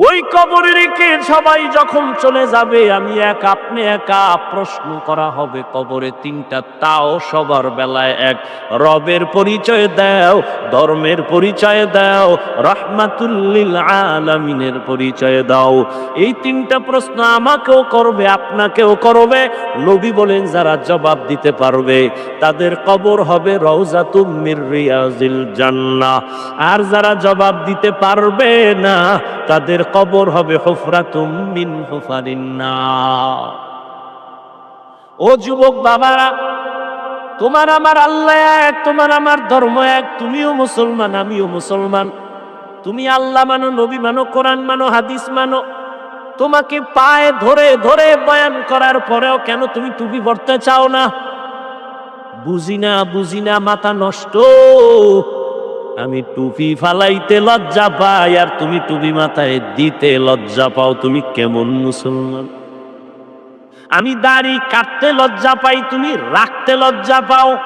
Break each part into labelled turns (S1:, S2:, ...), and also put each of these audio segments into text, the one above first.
S1: Woo! কবরে রেখে সবাই যখন চলে যাবে, আমি এক, আপনি একা, প্রশ্ন করা হবে কবরে তিনটা, তাও সবার বেলায় এক। রবের পরিচয় দাও, ধর্মের পরিচয় দাও, রহমাতুল্লিল আলামিনের পরিচয় দাও। এই তিনটা প্রশ্ন আমাকেও করবে, আপনাকেও করবে। নবী বলেন, যারা জবাব দিতে পারবে, তাদের কবর হবে রওজাতুম মির রিয়াজিল আর যারা জবাব দিতে পারবে না, তাদের কবর হবে হুফরাতুম মিন হুফারিন্না ও যুবক বাবারা, তোমার আমার আল্লাহ এক, তোমার আমার ধর্ম এক, তুমিও মুসলমান, আমিও মুসলমান। তুমি আল্লাহ মানো, নবী মানো, কোরআন মানো, হাদিস মানো। তোমাকে পায়ে ধরে ধরে বয়ান করার পরেও কেন তুমি টুপি পড়তে চাও না? বুঝি না বুঝি না, মাথা নষ্ট। আমি টুপি ফালাইতে লজ্জা পাই আর তুমি টুপি মাথায় দিতে লজ্জা পাও। তুমি কেমন মুসলমান? আমি দাড়ি কাটতে লজ্জা পাই, তুমি রাখতে লজ্জা পাও।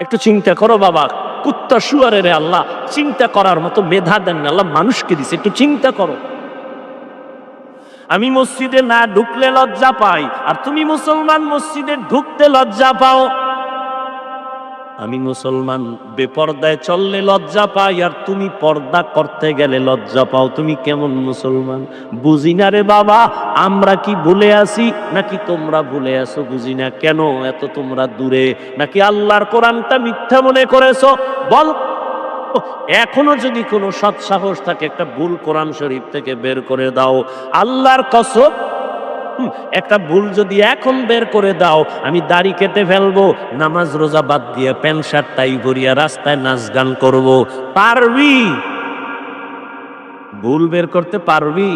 S1: একটু চিন্তা করো বাবা, কুত্তা শুয়ারে রে আল্লাহ, চিন্তা করার মতো মেধা দেন না, আল্লাহ মানুষকে দিছে, একটু চিন্তা করো। আমি মসজিদে না ঢুকলে লজ্জা পাই, আর তুমি মুসলমান মসজিদে ঢুকতে লজ্জা পাও। আমি মুসলমান বেপর্দায় চললে লজ্জা পাই আর তুমি পর্দা করতে গেলে লজ্জা পাও। তুমি কেমন মুসলমান? বুঝি না রে বাবা আমরা কি ভুলে আসি নাকি তোমরা ভুলে আসো বুঝি না কেন এত তোমরা দূরে? নাকি আল্লাহর কোরআনটা মিথ্যা মনে করেছ? বল। এখনও যদি কোনো সৎসাহস থাকে একটা ভুল কোরআন শরীফ থেকে বের করে দাও। আল্লাহর হুম, একটা ভুল যদি এখন বের করে দাও, আমি দাড়ি কেটে ফেলব, নামাজ রোজা বাদ দিয়ে প্যান্ট শার্ট, টাই ভরিয়া রাস্তায় নাচ গান করব। পারবি? ভুল বের করতে পারবি?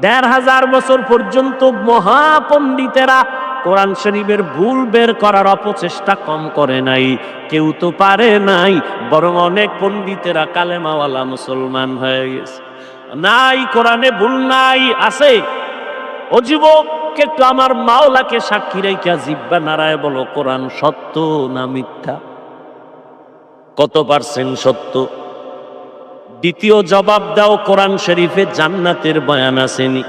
S1: দেড় হাজার বছর পর্যন্ত মহাপণ্ডিতেরা কোরআন শরীফের ভুল বের করার অপচেষ্টা কম করে নাই। কেউ তো পারে নাই, বরং অনেক পণ্ডিতেরা কালেমাওয়ালা মুসলমান হয়ে গেছে। নাই, কোরআনে ভুল নাই, আছে। ও যুবককে তো আমার মাওলাকে সাক্ষী রেখা জিব্বা নারায় বলো, কোরআন সত্য না মিথ্যা? কত পার্সেন্ট সত্য? দ্বিতীয় জবাব দাও, কোরআন শরীফে জান্নাতের বয়ান আসেনি।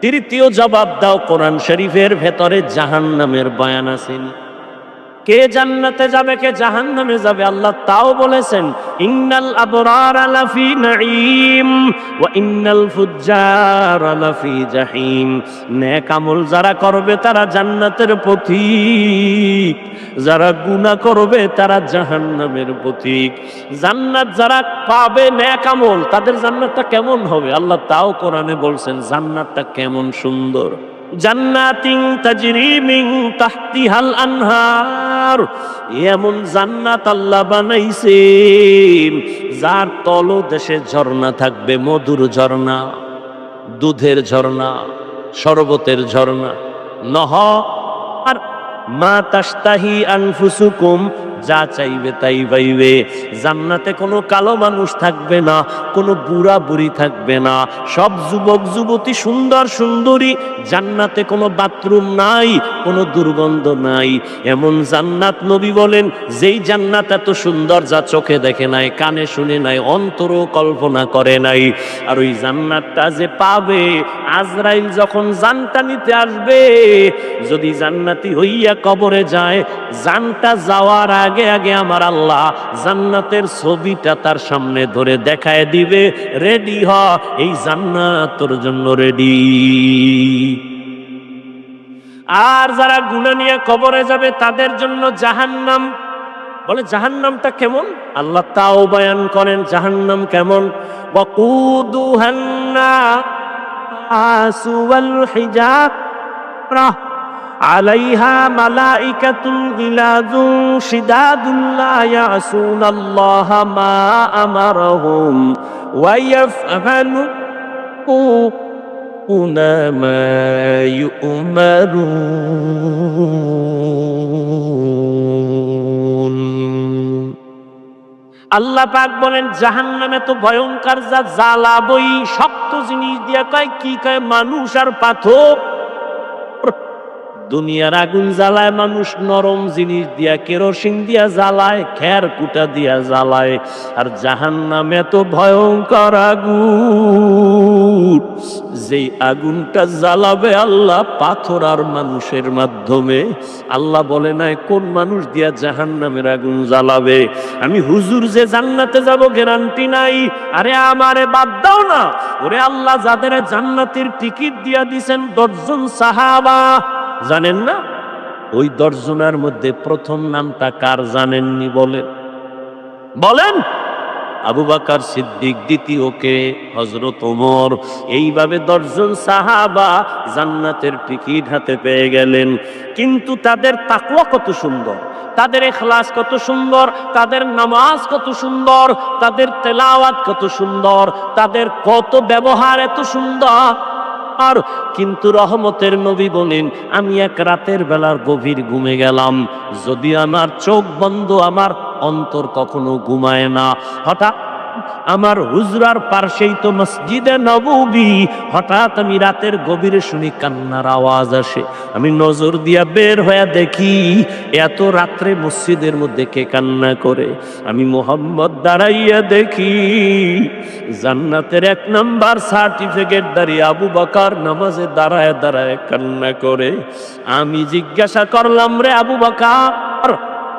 S1: তৃতীয় জবাব দাও, কোরআন শরীফের ভেতরে জাহান্নামের বয়ান আসেনি। কে জান্নাতে যাবে, কে জাহান্নামে যাবে, আল্লাহ তাও বলেছেন, ইন্নাল আবরার লাফি নাঈম ওয়া ইন্নাল ফুজ্জার লাফি জাহিম। নেক আমল যারা করবে, তারা জান্নাতের পথিক যারা গুনাহ করবে, তারা জাহান্নামের পথিক জান্নাত যারা পাবে নেক আমল, তাদের জান্নাতটা কেমন হবে? আল্লাহ তাও কোরআনে বলছেন, জান্নাতটা কেমন সুন্দর। জান্নাতিং তাজরি মিন তাহতিহাল আনহার। এমন জান্নাত আল্লাহ বানাইছে যার তলদেশে ঝর্ণা থাকবে, মধুর ঝর্ণা, দুধের ঝর্ণা, শরবতের ঝর্ণা। নহ, আর মা তাস্তাহি আনফুসুকুম যা চাইবে তাই পাইবে। জান্নাতে কোনো কালো মানুষ থাকবে না, কোনো বুড়া বুড়ি থাকবে না। সব যুবক, যুবতী সুন্দর, সুন্দরী। জান্নাতে কোনো বাথরুম নাই, কোনো দুর্গন্ধ নাই। এমন জান্নাত নবী বলেন, যেই জান্নাত এত সুন্দর যা চোখে দেখে নাই, কানে শুনে নাই, অন্তরও কল্পনা করে নাই। আর ওই জান্নাতটা যে পাবে, আজরাইল যখন জানটা নিতে আসবে, যদি জান্নাতি হইয়া কবরে যায়, জানটা যাওয়ার আগে আগে আগে আমার আল্লাহ জান্নাতের ছবিটা তার সামনে ধরে দেখায় দিবে। রেডি হ, এই জান্নাত তোর জন্য রেডি আর যারা গুণা নিয়ে কবরে যাবে, তাদের জন্য জাহান্নাম। বলে জাহান্নামটা কেমন? আল্লাহ তাও বয়ান করেন, জাহান্নাম কেমন? বকুদুহান্না আসুয়াল রাহ আলাইহা মালাইকাতুল গিলাজু শিদাদুল্লাহ ইয়াসুনাল্লাহ মা আমারহুম ওয়া ইয়াফআলুনা মা ইউমারুন। আল্লাহ পাক বলেন, জাহান্নামে তো ভয়ঙ্কর যা জ্বালাবই, শক্ত জিনিস দিয়া কয়, কি কয়, মানুষ আর পাথর। দুনিয়ার আগুন জ্বালায়, মানুষ নরম জিনিস দিয়া, কেরোসিন দিয়া জ্বালায়, খের কুটা দিয়া জ্বালায়। আর জাহান নামে তো ভয়ঙ্কর আগুন, যেই আগুনটা জ্বালাবে আল্লাহ পাথর আর মানুষের মাধ্যমে। আল্লাহ বলে নাই, কোন মানুষ দিয়া জাহান নামের আগুন জ্বালাবে? আমি হুজুর যে জান্নাতে যাব, গ্যারান্টি নাই। আরে আমারে বাদ দাও না। ওরে আল্লাহ যাদের জান্নাতের টিকিট দিয়া দিছেন, দশজন সাহাবা জানেন না? ওই দশজনের মধ্যে প্রথম নামটা কার জানেননি বলেন। বলেন! আবু বাকার সিদ্দিক দ্বিতীয়কে হজরত ওমর। এইভাবে দশজন সাহাবা জান্নাতের টিকিট হাতে পেয়ে গেলেন। কিন্তু তাদের তাকুয়া কত সুন্দর, তাদের এখলাস কত সুন্দর, তাদের নামাজ কত সুন্দর, তাদের তেলাওয়াত কত সুন্দর, তাদের কত ব্যবহার এত সুন্দর। আর কিন্তু রহমতের নবী বলেন, আমি এক রাতের বেলার গভীর ঘুমে গেলাম। যদি আমার চোখ বন্ধ, আমার অন্তর কখনো ঘুমায় না। হঠাৎ আমার হুজরার পার্শ্বেই তো মসজিদে নববী। হঠাৎ আমি রাতের গভীরে শুনি কান্নার আওয়াজ আসে। আমি নজর দিয়া বের হয়ে দেখি, এত রাত্রে মসজিদের মধ্যে কে কান্না করে। আমি মোহাম্মদ দাঁড়াইয়া দেখি, জান্নাতের এক নাম্বার সার্টিফিকেট দাঁড়িয়ে আবু বকার নামাজে দাঁড়ায় দাঁড়ায় কান্না করে। আমি জিজ্ঞাসা করলাম, রে আবু বকার,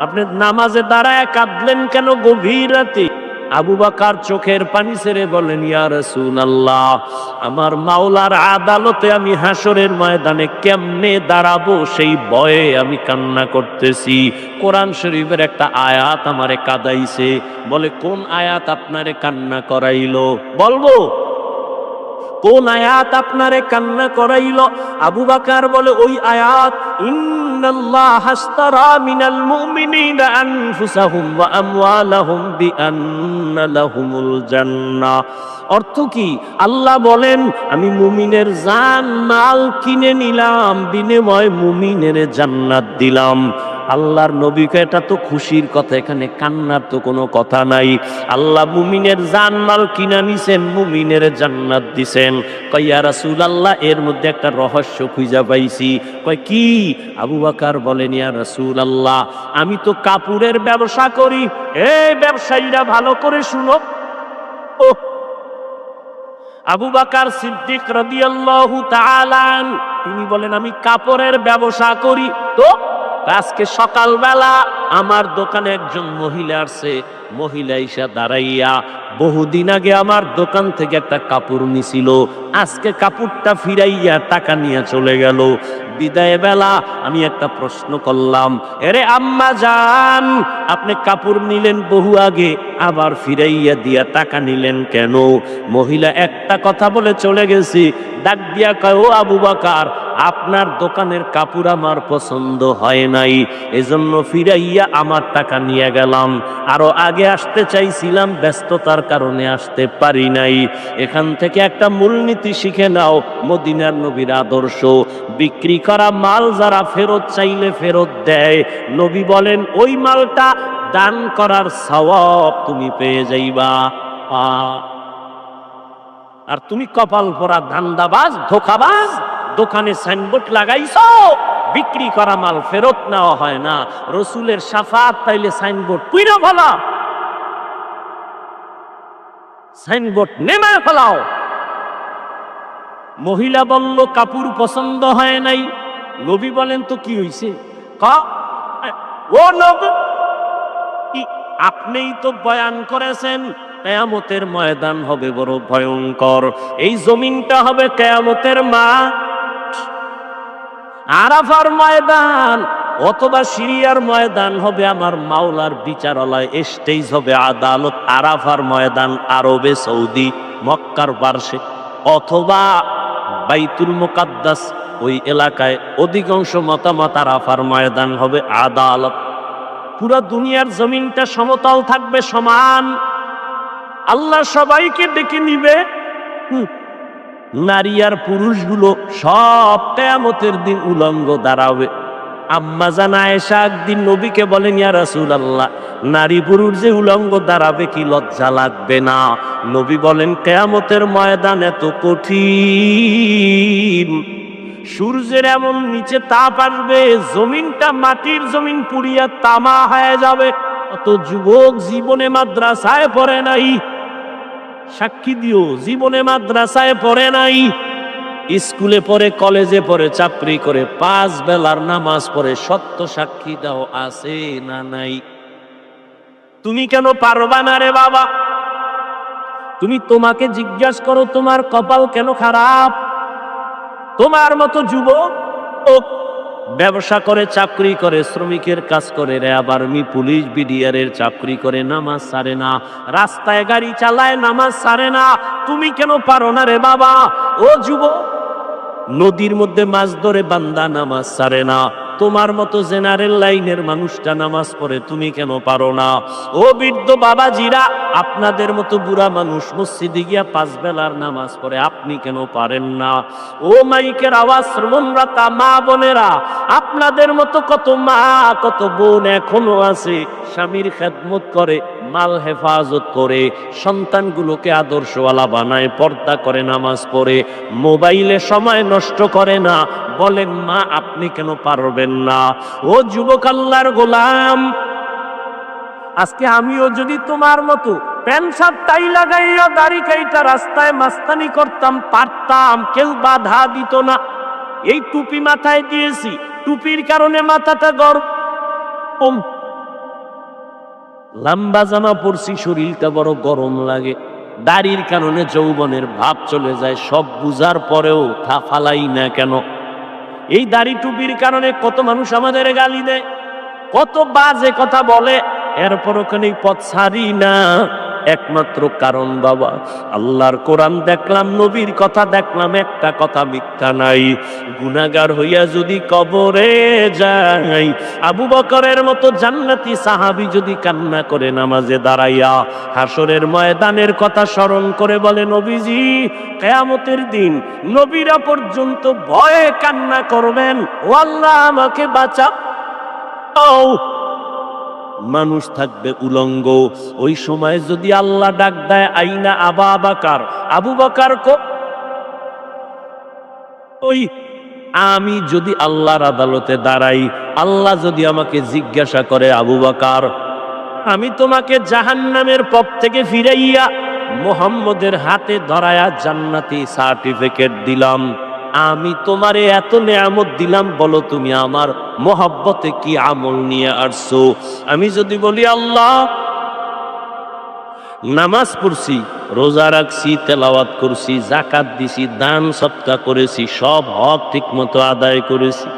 S1: আপনি নামাজে দাঁড়ায় কাঁদলেন কেন গভীর রাতে? আবু বাকার চোখের পানি ছেড়ে বলেন ইয়ার আল্লাহ আমার মাওলার আদালতে আমি হাসরের ময়দানে কেমনে দাঁড়াবো? সেই ভয়ে আমি কান্না করতেছি। কোরআন শরীফের একটা আয়াত আমারে কাদাইছে। বলে, কোন আয়াত আপনারে কান্না করাইলো? বলব কোন আয়াত আপনারে কান্না করাইল? আবু বাকার বলে, ওই আয়াত, ইন্নাল্লাহ হাস্তারা মিনাল মুমিনিনা আনফুসাহুম ওয়া আমওয়ালাহুম বিআন্না লাহুমুল জান্নাহ। অর্থ কি? আল্লাহ বলেন, আমি মুমিনের জান, মাল কিনে নিলাম, বিনিময় মুমিনের জান্নাত দিলাম। আল্লাহর নবীকে এটা তো খুশির কথা, এখানে কান্নার তো কোনো কথা নাই। আল্লাহ মুমিনের জানমাল কিনা নিছেন, মুমিনের জান্নাত দিছেন। কইয়া রাসূল আল্লাহ এর মধ্যে একটা রহস্য খুঁজা পাইছি। কয়, কি? আবু বাকার বলেন, ইয়া রাসূল আল্লাহ আমি তো কাপড়ের ব্যবসা করি। এই ব্যবসায়ীরা ভালো করে শুনো। ও আবু বাকার সিদ্দিক রদিয়াল্লাহু তাআলান তিনি বলেন, আমি কাপড়ের ব্যবসা করি। তো আজকে সকালবেলা আমার দোকানে একজন মহিলা আসছে। মহিলা ইসা দাঁড়াইয়া বহুদিন আগে আমার দোকান থেকে একটা কাপড় নিছিল। আজকে কাপড়টা ফিরাইয়া টাকা নিয়ে চলে গেল। বিদায় বেলা আমি একটা প্রশ্ন করলাম, এরে আম্মা যান আপনি কাপড় নিলেন বহু আগে, আবার ফিরাইয়া দিয়া টাকা নিলেন কেন? মহিলা একটা কথা বলে চলে গেছি, ডাক দিয়া কয়, ও আবু বাকার আপনার দোকানের কাপড় আমার পছন্দ হয় নাই। এজন্য ফিরাইয়া আমার টাকা নিয়ে গেলাম। আরও আগে আসতে চাইছিলাম, ব্যস্ততার কারণে আসতে পারি নাই। এখান থেকে একটা মূলনীতি শিখে নাও, মদিনার নবীর আদর্শ। বিক্রি করা মাল যারা ফেরত চাইলে ফেরত দেয়। নবী বলেন, ওই মালটা দান করার সওয়াব তুমি পেয়ে যাইবা। আর তুমি কপাল পরা ধান্দাবাজ, ধোকাবাজ দোকানে সাইনবোর্ড লাগাইছো? বিক্রি করা মাল ফেরত নেওয়া হয় না। রসুলের সাফাত পাইলে সাইনবোর্ড পুইরা ফেলা। সাইনবোর্ড নেমে ফেলাও। মহিলা বলল কাপড় পছন্দ হয় নাই। নবী বলেন, তো কি হইছে? ক, ও আপনিই তো বয়ান করেছেন, কেয়ামতের ময়দান হবে বড় ভয়ঙ্কর। এই জমিনটা হবে কেয়ামতের মা আরাফার ময়দান অথবা সিরিয়ার ময়দান হবে আমার মাওলার বিচারালয় স্টেজ হবে আদালত আরাফার ময়দান আরবে সৌদি মক্কার পার্শ্বে অথবা বাইতুল মুকাদ্দাস ওই এলাকায় অধিকাংশ মতামত আরাফার ময়দান হবে আদালত। পুরা দুনিয়ার জমিনটা সমতল থাকবে সমান। আল্লাহ সবাইকে ডেকে নিবে। হুম, নারী আর পুরুষগুলো সব কেয়ামতের দিন উলঙ্গ দাঁড়াবে। আম্মা জানা এসা একদিন নবীকে বলেন, ইয়া রাসুল আল্লাহ নারী পুরুষ যে উলঙ্গ দাঁড়াবে কি লজ্জা লাগবে না? নবী বলেন, কেয়ামতের ময়দান এত কঠিন। সূর্যের এমন নিচে তাপ আসবে, জমিনটা মাটির জমিন পুড়িয়া তামা হয়ে যাবে। অত যুবক জীবনে মাদ্রাসায় পড়ে নাই সাক্ষী দিও, জীবনে মাদ্রাসায় পড়ে নাই, স্কুলে পড়ে, কলেজে পড়ে, চাকরি করে, পাঁচ বেলার নামাজ পড়ে, সত্য সাক্ষী দাও, আছে না নাই? তুমি কেন পারবা না রে বাবা? তুমি তোমাকে জিজ্ঞাসা করো, তোমার কপাল কেন খারাপ? তোমার মতো যুবক ব্যবসা করে, চাকরি করে, শ্রমিকের কাজ করে র্যাব আর্মি পুলিশ বিডিআরের চাকরি করে, নামাজ সারে না। রাস্তায় গাড়ি চালায়, নামাজ সারে না। তুমি কেন পারো না রে বাবা? ও যুব নদীর মধ্যে মাছ ধরে বান্দা নামাজ সারে না। তোমার মতো জেনারেল লাইনের মানুষটা নামাজ পড়ে, তুমি কেন পারো না? ও বৃদ্ধ বাবাজিরা, আপনাদের মতো বুড়া মানুষ মসজিদে গিয়া পাঁচ বেলার নামাজ পড়ে, আপনি কেন পারেন না? ও মাইকের আওয়াজ শ্রবণরাতা মা বোনেরা, আপনাদের মতো কত মা, কত বোন এখনও আছে, স্বামীর খেদমত করে, মাল হেফাজত করে, সন্তানগুলোকে আদর্শওয়ালা বানায়, পর্দা করে নামাজ পড়ে, মোবাইলে সময় নষ্ট করে না বলেন, মা, আপনি কেন পারবেন না? ও যুবক আল্লাহর গোলাম, আজকে আমিও যদি তোমার মতো প্যান্ট দাড়ি কাইটা রাস্তায় মাস্তানি করতাম, পারতাম, কেউ বাধা দিত না। এই টুপি মাথায় দিয়েছি, টুপির কারণে মাথাটা গরম লম্বা জামা পরছি, শরীরটা বড় গরম লাগে। দাড়ির কারণে যৌবনের ভাব চলে যায়, সব বুঝার পরেও থা ফালাই না কেন? এই দাড়ি টুপির কারণে কত মানুষ আমাদের গালি দেয়? কত বাজে কথা বলে? এরপর ওখানে পথ ছাড়ি না। একমাত্র কারণ বাবা। আল্লাহর কোরআন দেখলাম, নবীর কথা দেখলাম, একটা কথা মিথ্যা নাই। গুনাগার হইয়া যদি কবরে যাই আবু বকরের মতো জান্নাতি সাহাবি যদি কান্না করে নামাজে দাঁড়াইয়া হাসরের ময়দানের কথা স্মরণ করে বলে, নবীজি, কেয়ামতের দিন নবীরা পর্যন্ত ভয়ে কান্না করবেন। ও আল্লাহ, আমাকে বাঁচাও। মানুষ থাকবে উলঙ্গ। ওই সময় যদি আল্লাহ ডাক দেয়, আইনা আবা বাকার। আবু বাকার কো ওই আমি যদি আল্লাহর আদালতে দাঁড়াই, আল্লাহ যদি আমাকে জিজ্ঞাসা করে, আবু বাকার, আমি তোমাকে জাহান্নামের পথ থেকে ফিরাইয়া মোহাম্মদের হাতে ধরায়া জান্নাতি সার্টিফিকেট দিলাম। আমি তোমারে এত নেয়ামত দিলাম, বলো তুমি আমার মোহাব্বতে কি আমল নিয়ে আসছো? আমি যদি বলি, আল্লাহ, নামাজ পড়ছি, রোজা রাখছি, তেলাওয়াত করছি জাকাত দিছি, দান সৎকা করেছি, সব হক ঠিক মতো আদায় করেছি।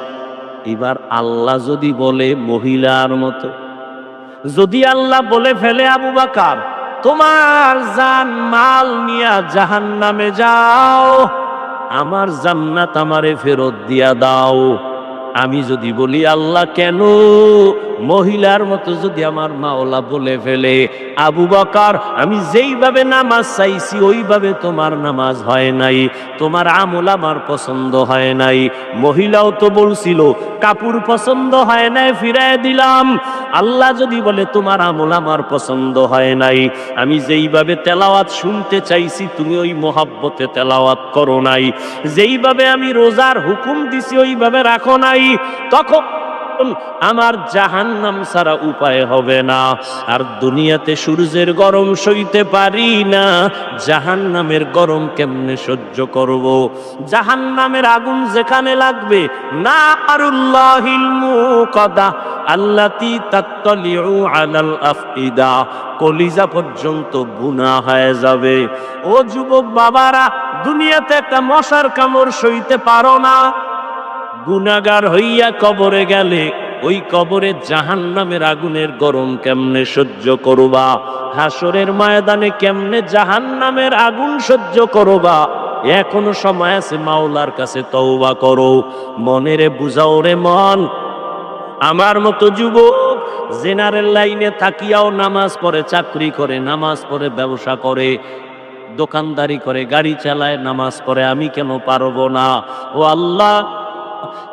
S1: এবার আল্লাহ যদি বলে, মহিলার মতো, যদি আল্লাহ বলে, ফেলে আবু বাকার, তোমার জান মাল নিয়া জাহান নামে যাও। আমার জান্নাত আমারে ফেরত দিয়া দাও। আমি যদি বলি, আল্লাহ, কেন? মহিলার মতো যদি আমার মাওলা বলে ফেলে, আবু বকার, আমি যেইভাবে নামাজ চাইছি, ওইভাবে তোমার নামাজ হয় নাই। তোমার আমল আমার পছন্দ হয় নাই। মহিলাও তো বলছিল, কাপড় পছন্দ হয় নাই, ফিরায় দিলাম। আল্লাহ যদি বলে, তোমার আমল আমার পছন্দ হয় নাই। আমি যেইভাবে তেলাওয়াত শুনতে চাইছি, তুমি ওই মোহাব্বতে তেলাওয়াত করো নাই। যেইভাবে আমি রোজার হুকুম দিছি, ওইভাবে রাখো নাই। তখন আমার জাহান্নাম ছাড়া উপায় হবে না। আর দুনিয়াতে সূর্যের গরম সইতে পারি না। জাহান্নামের গরম কেমনে সহ্য করব? জাহান্নামের আগুন যেখানে লাগবে না আরুল্লাহিল মুকাদা আল্লাতি তাত্তালিউ আলাল আফইদা, কলিজা পর্যন্ত বুনা হয়ে যাবে। ও যুবক বাবারা, দুনিয়াতে একটা মশার কামড় সইতে পারো না। গুনাগার হইয়া কবরে গেলে, ওই কবরে জাহান নামের আগুনের গরম কেমনে সহ্য করবা? হাসরের ময়দানে কেমনে জাহান নামের আগুন সহ্য করবা? এখনও সময় আছে মাওলার কাছে তওবা করো। মনেরে বুঝাও রে মন আমার মতো যুবক, জেনারেল লাইনে থাকিয়াও নামাজ পড়ে, চাকরি করে, নামাজ পড়ে, ব্যবসা করে, দোকানদারি করে, গাড়ি চালায়, নামাজ পড়ে, আমি কেন পারব না? ও আল্লাহ,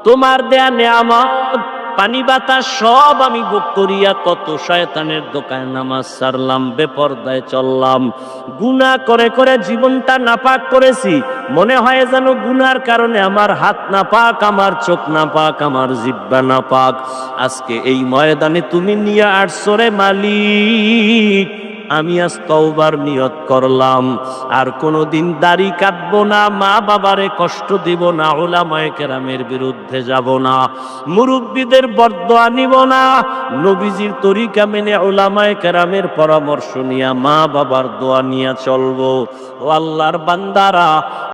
S1: তোমার দেয়া নেয়ামত পানি বাতাস সব আমি ভোগ করিয়া কত শয়তানের দোকানে নামাজ সারলাম, বেপর্দায় চললাম। গুনা করে করে জীবনটা নাপাক করেছি। মনে হয় যেন গুনার কারণে আমার হাত না পাক আমার চোখ না পাক আমার জিব্বা না পাক আজকে এই ময়দানে তুমি নিয়ে আসছো রে মালিক। আমি আজ তওবার নিয়ত করলাম। আর কোনো দিন দাড়ি কাটবো না, মা বাবারে কষ্ট দিব না ওলামায় কেরামের বিরুদ্ধে যাব না, মুরব্বীদের বর্দ আনিব না। নবীজির তরিকা মেনে ওলামায় কেরামের পরামর্শ নিয়ে মা বাবার দোয়া নিয়ে চলবো। ও আল্লাহর বান্দারা